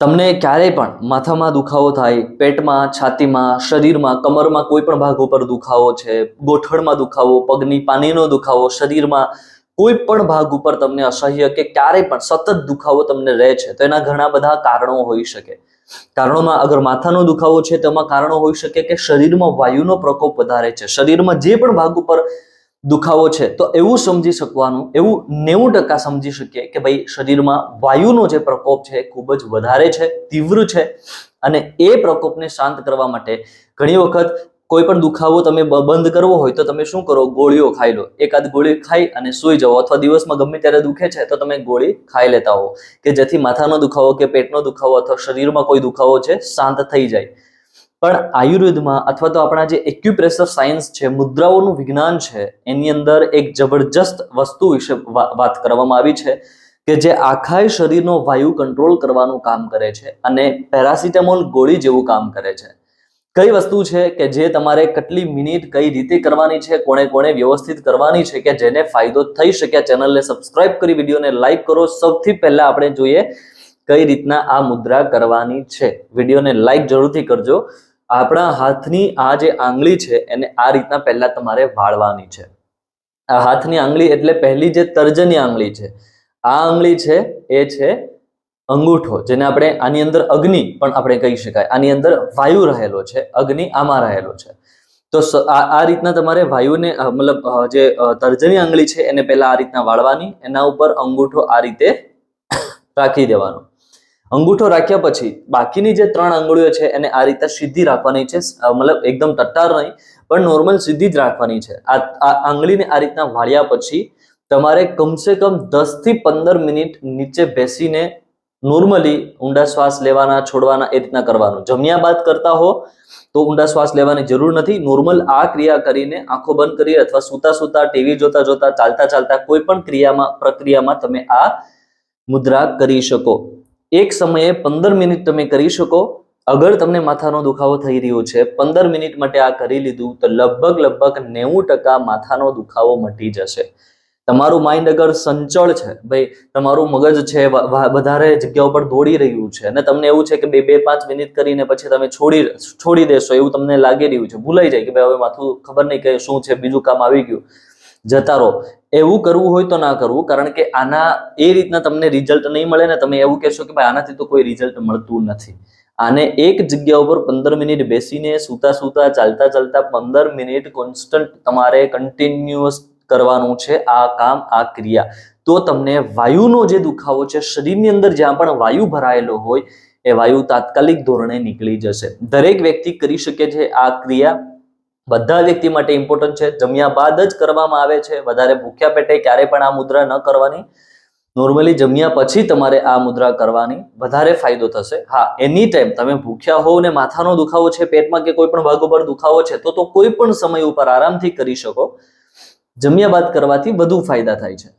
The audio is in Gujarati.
તમને ક્યારેય પણ માથામાં દુખાવો થાય, પેટમાં, છાતીમાં, શરીરમાં, કમરમાં કોઈ પણ ભાગ ઉપર દુખાવો છે, ગોઠણમાં દુખાવો, પગની પાનીનો દુખાવો, શરીરમાં કોઈ પણ ભાગ ઉપર તમને અસહ્ય કે ક્યારેય પણ સતત દુખાવો તમને રહે છે, તો એના ઘણા બધા કારણો હોઈ શકે. કારણોમાં અગર માથાનો દુખાવો છે, તેમાં કારણો હોઈ શકે કે શરીરમાં વાયુનો પ્રકોપ વધારે છે. શરીરમાં જે પણ ભાગ ઉપર દુખાવો છે, તો એવું સમજી શકવાનું, એવું નેવું ટકા સમજી શકીએ કે ભાઈ શરીરમાં વાયુનો જે પ્રકોપ છે ખૂબ જ વધારે છે, તીવ્ર છે અને એ પ્રકોપને શાંત કરવા માટે ઘણી વખત કોઈ પણ દુખાવો તમે બંધ કરવો હોય તો તમે શું કરો? ગોળીઓ ખાઈ લો. એકાદ ગોળી ખાઈ અને સૂઈ જાઓ અથવા દિવસમાં ગમે ત્યારે દુખે છે તો તમે ગોળી ખાઈ લેતા હો કે જેથી માથાનો દુખાવો કે પેટનો દુખાવો અથવા શરીરમાં કોઈ દુખાવો છે શાંત થઈ જાય. પણ આયુર્વેદમાં અથવા તો આપણા જે એક્યુપ્રેશર સાયન્સ છે, મુદ્રાઓનું વિજ્ઞાન છે, એની અંદર એક જબરજસ્ત વસ્તુ વિશે વાત કરવામાં આવી છે કે જે આખા શરીરનો વાયુ કંટ્રોલ કરવાનું કામ કરે છે અને પેરાસિટામોલ ગોળી જેવું કામ કરે છે. કઈ વસ્તુ છે કે જે તમારે કેટલી મિનિટ કઈ રીતે કરવાની છે, કોણે કોણે વ્યવસ્થિત કરવાની છે કે જેને ફાયદો થઈ શકે ચેનલને સબસ્ક્રાઇબ કરી, વિડીયોને લાઈક કરો. સૌથી પહેલા આપણે જોઈએ કઈ રીતના આ મુદ્રા કરવાની છે. વિડીયોને લાઈક જરૂરથી કરજો. આપણા હાથની આ જે આંગળી છે, એને આ રીતના પહેલા તમારે વાળવાની છે. આ હાથની આંગળી એટલે પહેલી જે તર્જની આંગળી છે, આ આંગળી છે, એ છે અંગૂઠો, જેને આપણે આની અંદર અગ્નિ પણ આપણે કહી શકાય. આની અંદર વાયુ રહેલો છે, અગ્નિ આમાં રહેલો છે. તો આ રીતના તમારે વાયુને મતલબ જે તર્જની આંગળી છે, એને પહેલા આ રીતના વાળવાની, એના ઉપર અંગૂઠો આ રીતે રાખી દેવાનો. અંગૂઠો રાખ્યા પછી બાકીની જે ત્રણ આંગળીઓ છે એને આ રીતે સીધી રાખવાની છે. મતલબ એકદમ ટટ્ટાર નહીં, પણ નોર્મલ સીધી જ રાખવાની છે. આ આંગળીને આ રીતના વાળ્યા પછી તમારે કમસે કમ દસથી પંદર મિનિટ નીચે બેસીને નોર્મલી ઊંડા શ્વાસ લેવાના, છોડવાના એ રીતના કરવાનું. જમ્યા બાદ કરતા હો તો ઊંડા શ્વાસ લેવાની જરૂર નથી. નોર્મલ આ ક્રિયા કરીને આંખો બંધ કરી અથવા સૂતા સૂતા, ટીવી જોતા જોતા, ચાલતા ચાલતા કોઈ પણ ક્રિયામાં, પ્રક્રિયામાં તમે આ મુદ્રા કરી શકો. એક સમયે પંદર મિનિટ તમે કરી શકો. અગર તમને માથાનો દુખાવો થઈ રહ્યો છે, પંદર મિનિટ માટે આ કરી લીધું, તો લગભગ લગભગ નેવું ટકા માથાનો દુખાવો મટી જશે. તમારું માઇન્ડ અગર સંચળ છે, ભાઈ, તમારું મગજ છે વધારે જગ્યા ઉપર દોડી રહ્યું છે અને તમને એવું છે કે બે બે, પાંચ મિનિટ કરીને પછી તમે છોડી છોડી દેશો એવું તમને લાગી રહ્યું છે, ભૂલાઈ જાય કે ભાઈ હવે માથું ખબર નહીં કે શું છે, બીજું કામ આવી ગયું. જતા રહો. એવું કરવું હોય તો ના કરવું, કારણ કે આના એ રીતના તમને રિઝલ્ટ નહીં મળે ને તમે એવું કહેશો કે ભાઈ આનાથી તો કોઈ રિઝલ્ટ મળતું નથી. આને એક જગ્યા ઉપર પંદર મિનિટ બેસીને સૂતા સૂતા, ચાલતા ચાલતા પંદર મિનિટ કોન્સ્ટન્ટ તમારે કન્ટિન્યુઅસ કરવાનું છે આ કામ, આ ક્રિયા. તો તમને વાયુનો જે દુખાવો છે, શરીરની અંદર જ્યાં પણ વાયુ ભરાયેલો હોય, એ વાયુ તાત્કાલિક ધોરણે નીકળી જશે. દરેક વ્યક્તિ કરી શકે છે આ ક્રિયા. બધા વ્યક્તિ માટે ઇમ્પોર્ટન્ટ છે. જમ્યા બાદ જ કરવામાં આવે છે. વધારે ભૂખ્યા પેટે ક્યારે પણ આ મુદ્રા ન કરવાની. નોર્મલી જમ્યા પછી તમારે આ મુદ્રા કરવાની. વધારે ફાયદો થશે. હા એની ટાઈમ તમે ભૂખ્યા હોવ ને માથાનો દુખાવો છે, પેટમાં કે કોઈ પણ ભાગ ઉપર દુખાવો છે, તો તો કોઈ પણ સમય ઉપર આરામથી કરી શકો. જમ્યા બાદ કરવાથી વધુ ફાયદા થાય છે.